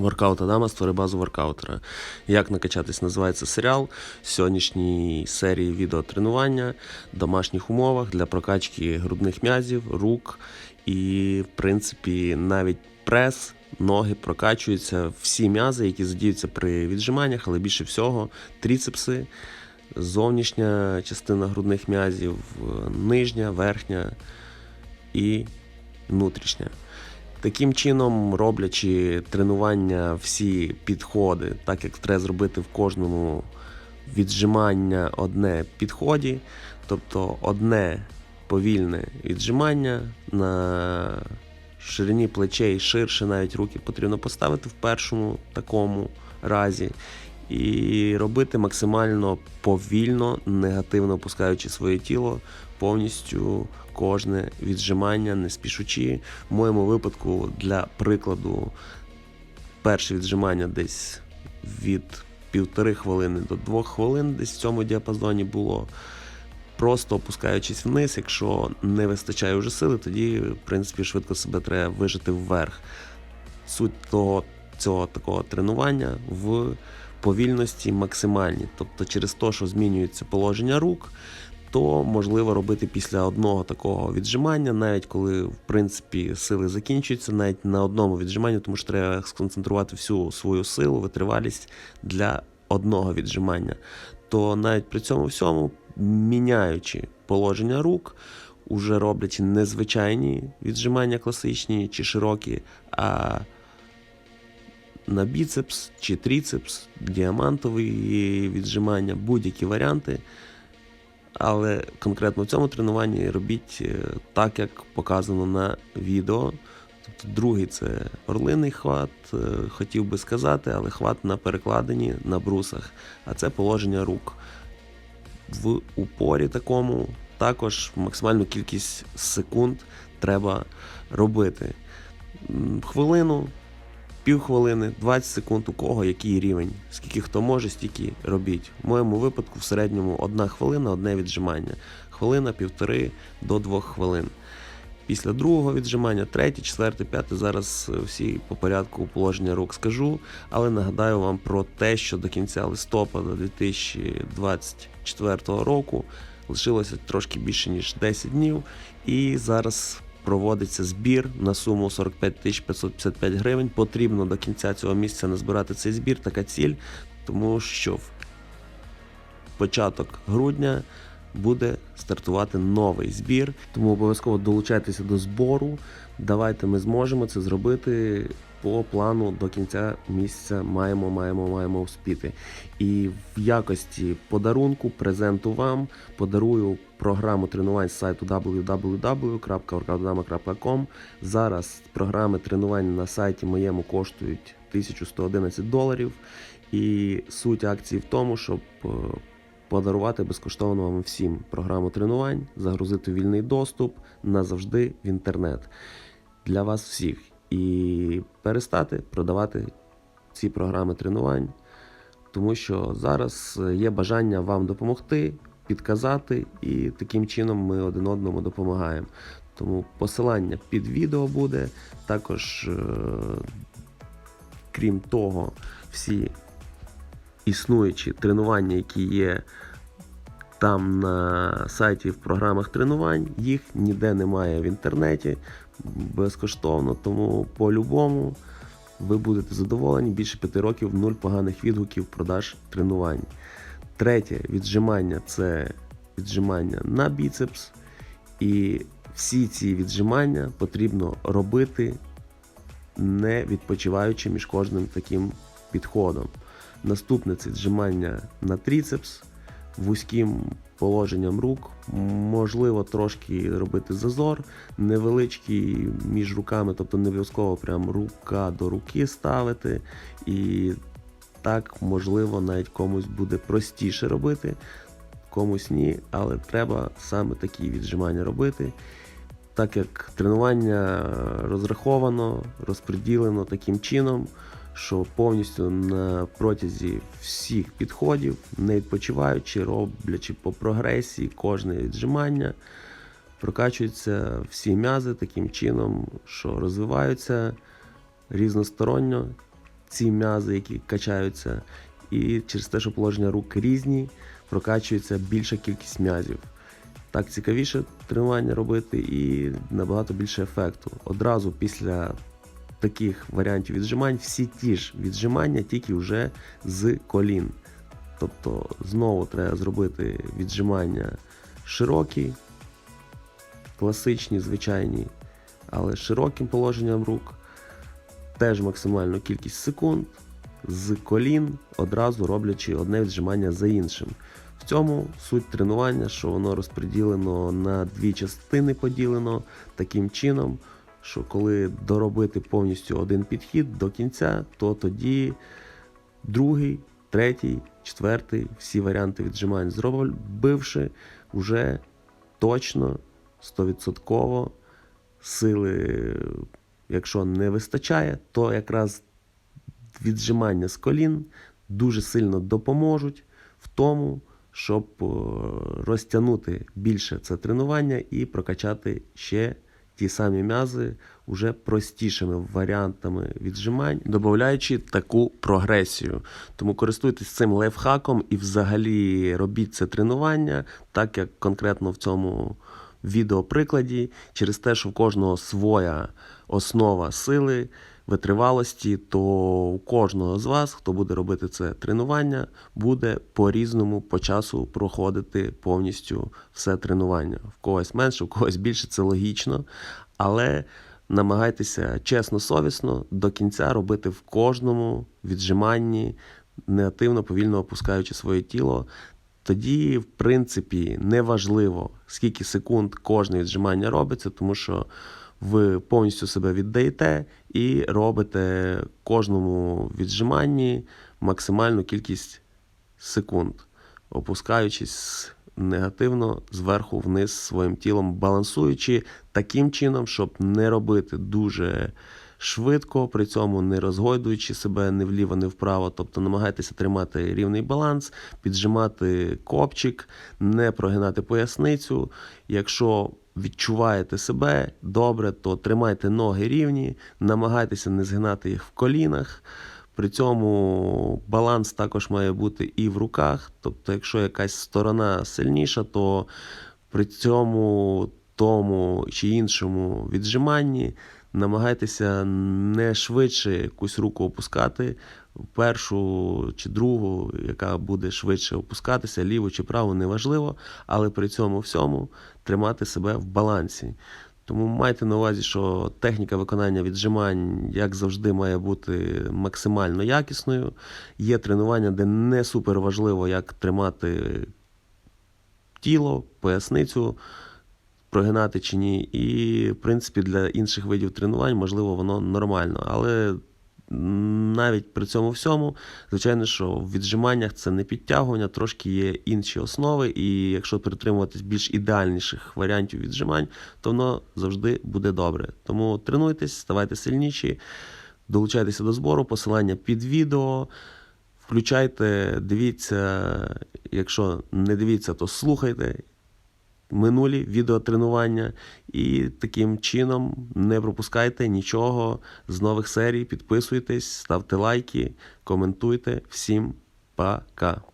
Воркаут Адама створи базу воркаутера. Як накачатись називається серіал. В сьогоднішній серії відеотренування в домашніх умовах для прокачки грудних м'язів, рук і, в принципі, навіть прес, ноги прокачуються всі м'язи, які задіються при віджиманнях, але більше всього тріцепси, зовнішня частина грудних м'язів, нижня, верхня і внутрішня. Таким чином, роблячи тренування, всі підходи, так як треба зробити в кожному віджимання одне підході, тобто одне повільне віджимання на ширині плечей ширше навіть руки потрібно поставити в першому такому разі. І робити максимально повільно, негативно опускаючи своє тіло повністю кожне віджимання, не спішучи. В моєму випадку, для прикладу, перше віджимання десь від півтори хвилини до двох хвилин, десь в цьому діапазоні було. Просто опускаючись вниз, якщо не вистачає вже сили, тоді, в принципі, швидко себе треба вижити вверх. Суть того, цього такого тренування в повільності максимальній. Тобто, через те, що змінюється положення рук, то можливо робити після одного такого віджимання, навіть коли в принципі сили закінчуються, навіть на одному віджиманні, тому що треба сконцентрувати всю свою силу, витривалість для одного віджимання. То навіть при цьому всьому, міняючи положення рук, уже роблячи незвичайні віджимання класичні чи широкі, а на біцепс чи тріцепс, діамантові віджимання, будь-які варіанти. Але конкретно в цьому тренуванні робіть е, так, як показано на відео. Тобто другий це орлиний хват, е, хотів би сказати, але хват на перекладині на брусах, а це положення рук. В упорі такому також максимальну кількість секунд треба робити. Хвилину, півхвилини, 20 секунд, у кого який рівень. Скільки хто може, стільки робіть. В моєму випадку в середньому одна хвилина, одне віджимання. Хвилина, півтори до двох хвилин. Після другого віджимання, третє, четверте, п'яте. Зараз е, всі по порядку положення рук скажу, але нагадаю вам про те, що до кінця листопада 2024 року лишилося трошки більше ніж 10 днів, і зараз проводиться збір на суму 45 555 гривень. Потрібно до кінця цього місяця назбирати цей збір. Така ціль, тому що в початок грудня буде стартувати новий збір. Тому обов'язково долучайтеся до збору. Давайте ми зможемо це зробити. По плану до кінця місяця маємо, маємо, маємо успіти. І в якості подарунку, презенту вам подарую програму тренувань з сайту www.workoutdama.com. Зараз програми тренувань на сайті моєму коштують 1111 доларів. І суть акції в тому, щоб е, подарувати безкоштовно вам всім програму тренувань, загрузити вільний доступ назавжди в інтернет для вас всіх і перестати продавати ці програми тренувань, тому що зараз є бажання вам допомогти, підказати, і таким чином ми один одному допомагаємо. Тому посилання під відео буде. Також, е, крім того, всі існуючі тренування, які є там на сайті в програмах тренувань, їх ніде немає в інтернеті безкоштовно, тому по-любому ви будете задоволені. Більше п'яти років нуль поганих відгуків продаж тренувань. Третє віджимання це віджимання на біцепс. І всі ці віджимання потрібно робити не відпочиваючи між кожним таким підходом. Наступне це віджимання на тріцепс вузьким положенням рук. Можливо, трошки робити зазор невеличкий між руками, тобто не обов'язково прям рука до руки ставити. І так, можливо, навіть комусь буде простіше робити, комусь ні, але треба саме такі віджимання робити. Так як тренування розраховано, розподілено таким чином, що повністю на протязі всіх підходів, не відпочиваючи, роблячи по прогресії кожне віджимання, прокачуються всі м'язи таким чином, що розвиваються різносторонньо ці м'язи, які качаються, і через те, що положення рук різні, прокачується більша кількість м'язів. Так цікавіше тренування робити і набагато більше ефекту. Одразу після таких варіантів віджимань всі ті ж віджимання, тільки вже з колін. Тобто знову треба зробити віджимання широкі, класичні, звичайні, але з широким положенням рук. Теж максимальну кількість секунд з колін, одразу роблячи одне віджимання за іншим. В цьому суть тренування, що воно розподілено на дві частини поділено таким чином, що коли доробити повністю один підхід до кінця, то тоді другий, третій, четвертий, всі варіанти віджимань зробивши, вже точно, 100% сили, якщо не вистачає, то якраз віджимання з колін дуже сильно допоможуть в тому, щоб е, розтягнути більше це тренування і прокачати ще ті самі м'язи уже простішими варіантами віджимань, додаючи таку прогресію. Тому користуйтесь цим лайфхаком і взагалі робіть це тренування, так як конкретно в цьому відеоприкладі, через те, що в кожного своя основа сили, витривалості, то у кожного з вас, хто буде робити це тренування, буде по-різному по часу проходити повністю все тренування. В когось менше, в когось більше, це логічно. Але намагайтеся чесно, совісно до кінця робити в кожному віджиманні, негативно, повільно опускаючи своє тіло. Тоді, в принципі, неважливо, скільки секунд кожне віджимання робиться, тому що ви повністю себе віддаєте і робите кожному віджиманні максимальну кількість секунд, опускаючись негативно зверху вниз своїм тілом, балансуючи таким чином, щоб не робити дуже швидко, при цьому не розгойдуючи себе ні вліво, ні вправо. Тобто намагайтеся тримати рівний баланс, піджимати копчик, не прогинати поясницю. Якщо відчуваєте себе добре, то тримайте ноги рівні, намагайтеся не згинати їх в колінах. При цьому баланс також має бути і в руках. Тобто, якщо якась сторона сильніша, то при цьому тому чи іншому віджиманні намагайтеся не швидше якусь руку опускати, першу чи другу, яка буде швидше опускатися, ліву чи праву, неважливо, але при цьому всьому тримати себе в балансі. Тому майте на увазі, що техніка виконання віджимань, як завжди, має бути максимально якісною. Є тренування, де не супер важливо, як тримати тіло, поясницю, прогинати чи ні. І, в принципі, для інших видів тренувань, можливо, воно нормально. Але навіть при цьому всьому, звичайно, що в віджиманнях це не підтягування, трошки є інші основи, і якщо притримуватись більш ідеальніших варіантів віджимань, то воно завжди буде добре. Тому тренуйтесь, ставайте сильніші, долучайтеся до збору, посилання під відео. Включайте, дивіться, якщо не дивіться, то слухайте минулі відеотренування. І таким чином не пропускайте нічого з нових серій. Підписуйтесь, ставте лайки, коментуйте. Всім пока!